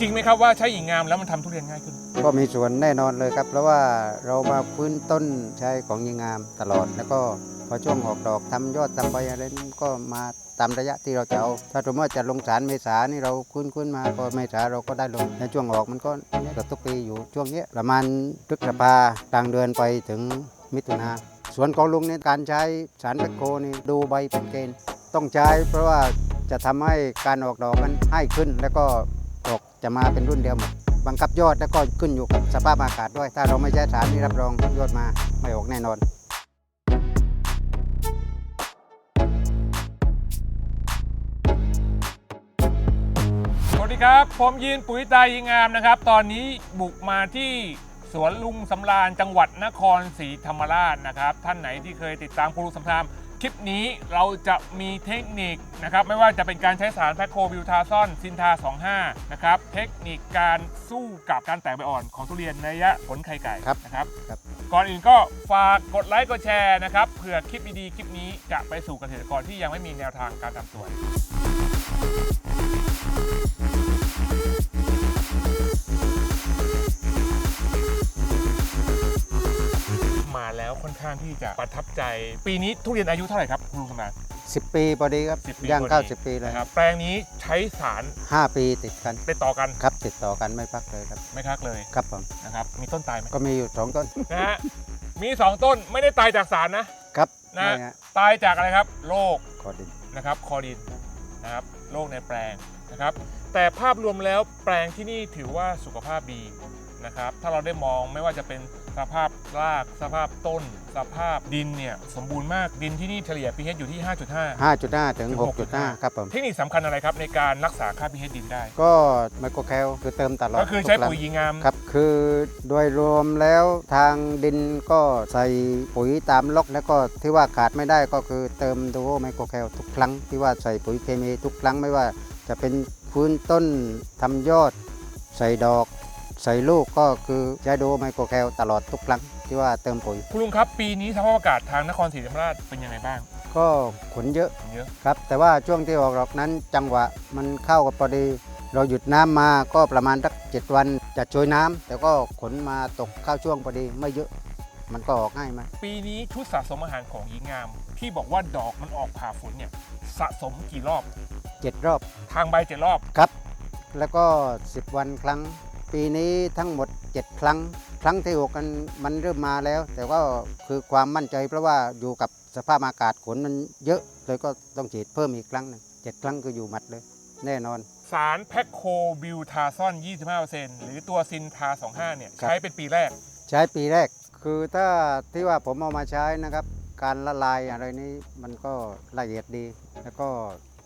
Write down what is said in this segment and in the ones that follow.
จริงไหมครับว่าใช้หญิงงามแล้วมันทำทุเรียนง่ายขึ้น ก็มีส่วนแน่นอนเลยครับ เพราะว่าเรามาพื้นต้นใช้ของยิงงามตลอด แล้วก็พอช่วงออกดอกทำยอดทำใบอะไรนั้นก็มาตามระยะที่เราจะเอาถ้าสมมติว่าจะลงสารเมษานี่เราคุ้นคุ้นๆมาพอเมษาเราก็ได้ลงในช่วงออกมันก็เนี่ยกับทุกปีอยู่ช่วงเนี้ยประมาณพฤษภากลางเดือนไปถึงมิถุนาส่วนของลุงเนี่ยการใช้สารแบคโคนี่ดูใบเป็นเกณฑ์ต้องใช้เพราะว่าจะทำให้การออกดอกมันให้ขึ้น แล้วก็ ดอกจะมาเป็นรุ่นเดียวหมดบังคับยอดแล้วก็ขึ้นอยู่กับสภาพอากาศด้วย ถ้าเราไม่ใช้สารนี่รับรองยอดมาไม่ออกแน่นอนสวัสดีครับ ผมยีนปุ๋ยตายิงงามนะครับ ตอนนี้บุกมาที่สวนลุงสำราญจังหวัดนครศรีธรรมราชนะครับ ท่านไหนที่เคยติดตามครูสำราม ลิปนี้เราจะมีเทคนิคนะครับ ไม่ว่าจะเป็นการใช้สารแพคโคบิวทาซอนซินทา 25 นะครับ เทคนิคการสู้กับการแตกใบอ่อนของทุเรียนในระยะผลไข่ไก่ครับนะครับครับก่อนอื่นก็ฝากกดไลค์กดแชร์นะครับเผื่อคลิปดีๆ คลิปนี้จะไปสู่เกษตรกรที่ยังไม่มีแนวทางการทำสวน ค่อนข้างที่จะประทับใจ ปีนี้ทุเรียนอายุเท่าไหร่ครับคุณลุงสำราญ 10 ปีพอดีครับ10ปีย่างพอดีเข้า10ปีเลยนะครับแปลงนี้ใช้สาร5ปีติดกันติดต่อกันครับติดต่อกันไม่พักเลยครับไม่คักเลยครับผมนะครับมีต้นตายไหมก็มีอยู่สองต้นนะฮะมี2ต้นไม่ได้ตายจากสารนะ ครับนะไม่ฮะตายจากอะไรครับโรค ขอดิน นะครับคอดินนะครับโรคในแปลงนะครับ แต่ภาพรวมแล้วแปลงที่นี่ถือว่าสุขภาพดีนะครับ ถ้าเราได้มองไม่ว่าจะเป็นสภาพ รากสภาพต้น สภาพดินเนี่ยสมบูรณ์มากดินที่นี่เฉลี่ย pH อยู่ที่ 5.5 5.5 ถึง 6.5 ครับผม เทคนิคสำคัญอะไรครับในการรักษาค่า pH ดินได้ ก็ไมโครแคลคือเติมตลอดก็คือใช้ทุรั้งปุ๋ยยีงาม ครับ คือโดยรวมแล้วทางดินก็ใส่ปุ๋ยตามล็อก แล้วก็ที่ว่าขาดไม่ได้ก็คือเติมดูโอไมโครแคลทุกครั้ง ที่ว่าใส่ปุ๋ยเคมีทุกครั้งไม่ว่าจะเป็นพื้นต้นทำยอด ใส่ดอก ใส่ลูกก็คือใช้ดูโอไมโครแคลตลอดทุกครั้งที่ว่าเติมปุ๋ย คุณลุงครับ ปีนี้สภาพอากาศทางนครศรีธรรมราชเป็นยังไงบ้างก็ขนเยอะเยอะครับ แต่ว่าช่วงที่ออกดอกนั้นจังหวะมันเข้ากับพอดี เราหยุดน้ำมาก็ประมาณสักเจ็ดวันจะช่วยน้ำแต่ก็ขนมาตกเข้าช่วงพอดีไม่เยอะ มันก็ออกง่ายไหมปีนี้ชุดสะสมอาหารของยีงาม ที่บอกว่าดอกมันออกผ่าฝนเนี่ยสะสมกี่รอบเจ็ดรอบ ทางใบเจ็ดรอบครับ แล้วก็ 10 วันครั้ง ปีนี้ทั้งหมด 7 ครั้ง ครั้งที่หกกันมันเริ่มมาแล้ว แต่ก็คือความมั่นใจเพราะว่าอยู่กับสภาพอากาศฝนมันเยอะ เลยก็ต้องฉีดเพิ่มอีกครั้งหนึงเจ็ดครั้งคืออยู่หมัดเลย แน่นอน สารแพคโคบิวทาซอน 25%หรือตัวซินทา 25 เนี่ย ครับ ใช้เป็นปีแรก ใช้ปีแรก คือถ้าที่ว่าผมเอามาใช้นะครับ การละลายอะไรนี้มันก็ละเอียดดี แล้วก็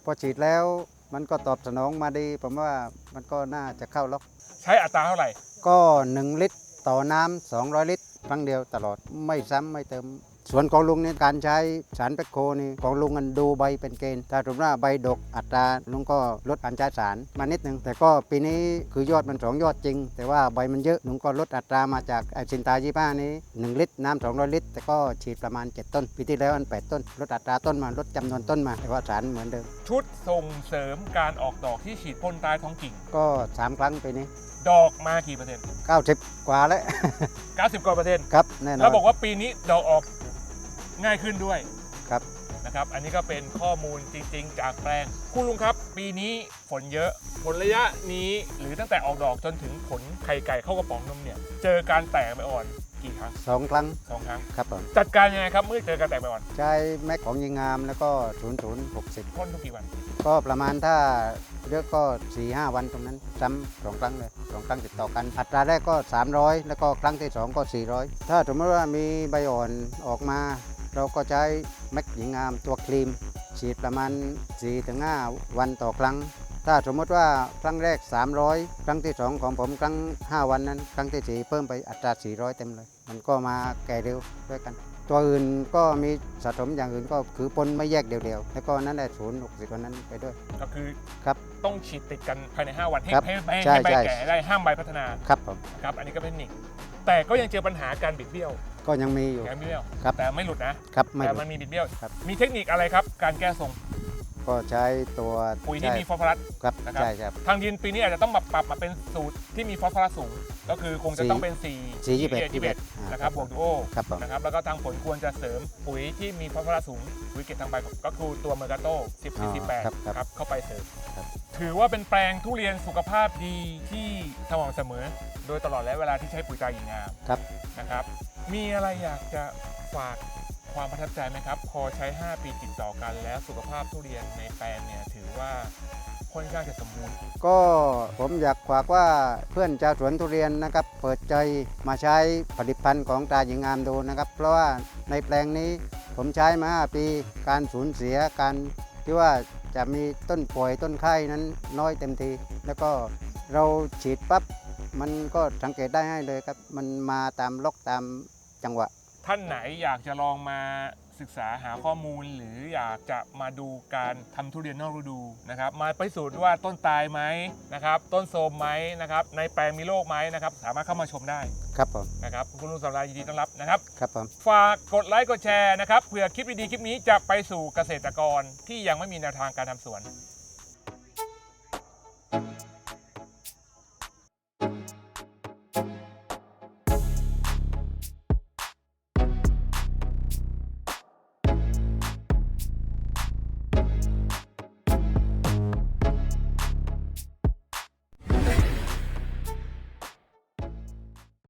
พอฉีดแล้ว มันก็ตอบสนองมาดี ผมว่ามันก็น่าจะเข้าล็อก ใช้อัตราเท่าไหร่ ก็ 1 ลิตร ต่อน้ำ200 ลิตรครั้งเดียวตลอดไม่ซ้ำไม่เติม ส่วนของลุงนี่การใช้สารแปคโคนี่ของลุงมันดูใบเป็นเกณฑ์ถ้าสมมติว่าใบดกอัตราลุงก็ลดการใช้สารมานิดหนึ่งแต่ก็ปีนี้คือยอดมันสองยอดจริง แต่ว่าใบมันเยอะลุงก็ลดอัตรามาจากไอซินตายี่ห้านี้ 1 ลิตรน้ำ200 ลิตร แต่ก็ฉีดประมาณ 7 ต้น ปีที่แล้วอัน 8 ต้น ลดอัตราต้นมาลดจำนวนต้นมา แต่ว่าสารเหมือนเดิม ชุดส่งเสริมการออกดอกที่ฉีดพ่นใต้ท้องกิ่ง ก็ 3 ครั้งปีนี้ดอกมากี่เปอร์เซ็นต์90 กว่าแล้ว 90 กว่าเปอร์เซ็นต์ครับแน่นอนแล้วบอกว่าปีนี้ดอกออก ง่ายขึ้นด้วยครับนะครับ อันนี้ก็เป็นข้อมูลจริง ๆ จากแปลงคุณลุงครับ ปีนี้ฝนเยอะ ผลระยะนี้หรือตั้งแต่ออกดอกจนถึงผลไข่ไก่เข้ากระป๋องนมเนี่ย เจอการแตกใบอ่อนกี่ครั้งสองครั้งสองครั้ง ครับผมจัดการยังไงครับเมื่อเจอการแตกใบอ่อนใช้แม็กของยิงงามแล้วก็ 0060 พ่นทุกกี่วัน ก็ประมาณถ้าเยอะก็4 5วันตรงนั้นซ้ำสองครั้งเลยสองครั้งติดต่อกัน อัตราแรกก็ 300 แล้วก็ครั้งที่ 2 ก็ 400 ถ้าสมมติว่ามีใบอ่อนออกมา เราก็ใช้แม็กหญิงงามตัวครีม ฉีดประมาณ 4-5 วันต่อครั้ง ถ้าสมมติว่าครั้งแรก 300 ครั้งที่ 2 ของผมครั้ง 5 วันนั้น ครั้งที่ 4 เพิ่มไปอัตรา 400 เต็มเลย มันก็มาแก่เร็วด้วยกัน ตัวอื่นก็มีสะสมอย่างอื่นก็คือปนไม่แยกเดียวๆ แล้วก็นั่นแหละศูนย์หกสิบวันนั้นไปด้วย ก็คือครับ ต้องฉีดติดกันภายใน 5 วันให้ครับให้ให้ใช่ให้ใบใช่ แก่ได้ห้ามใบพัฒนาครับผม นะครับอันนี้ก็เป็นเทคนิคแต่ก็ยังเจอปัญหาการบิดเบี้ยว ก็ยังมีอยู่แกบิดเบี้ยวครับ แต่ไม่หลุดนะครับไม่แต่รู้มันมีบิดเบี้ยว ครับ มีเทคนิคอะไรครับ การแก้ทรงก็ใช้ตัวปุ๋ยที่ใช่มีฟอสฟอรัส ครับนะครับ ใช่ครับ ทางดินปีนี้อาจจะต้องมาปรับมาเป็นสูตรที่มีฟอสฟอรัสสูง ก็คือคงจะต้องเป็น4สี่ยี่สิบเอ็ดยี่สิบเอ็ดอ่านนะครับบวกดูโอครับผม นะครับแล้วก็ทางผลควรจะเสริมปุ๋ยที่มีฟอสฟอรัสสูงปุ๋ยเกล็ดทางใบก็คือตัวเมอร์กาโต้10 อ๋อ48ครับครับครับเข้าไปเสริมครับ ถือว่าเป็นแปลงทุเรียนสุขภาพดีที่สม่ำเสมอ โดยตลอดระยะเวลาที่ใช้ปุ๋ยตราหญิงงามครับ นะครับ มีอะไรอยากจะฝากความประทับใจไหมครับ พอใช้ 5 ปีติดต่อกันแล้วสุขภาพทุเรียนในแปลงเนี่ยถือว่าค่อนข้างจะสมบูรณ์ ก็ผมอยากฝากว่าเพื่อนชาวสวนทุเรียนนะครับ เปิดใจมาใช้ผลิตภัณฑ์ของตาหญิงงามดูนะครับ เพราะว่าในแปลงนี้ผมใช้มา 5 ปี การสูญเสียการที่ว่าจะมีต้นป่วยต้นไข้นั้นน้อยเต็มที แล้วก็เราฉีดปั๊บมันก็สังเกตได้ให้เลยครับ มันมาตามล็อกตาม จังหวะ ท่านไหนอยากจะลองมาศึกษาหาข้อมูล หรืออยากจะมาดูการทำทุเรียนนอกฤดูนะครับ มาพิสูจน์ว่าต้นตายไหมนะครับ ต้นโทรมไหมนะครับ ในแปลงมีโรคไหมนะครับ สามารถเข้ามาชมได้ครับผมนะครับคุณลุงสำราญยินดีต้อนรับนะครับ ครับผมฝากกดไลค์กดแชร์นะครับเผื่อคลิปดีๆคลิปนี้จะไปสู่เกษตรกรที่ยังไม่มีแนวทางการทำสวน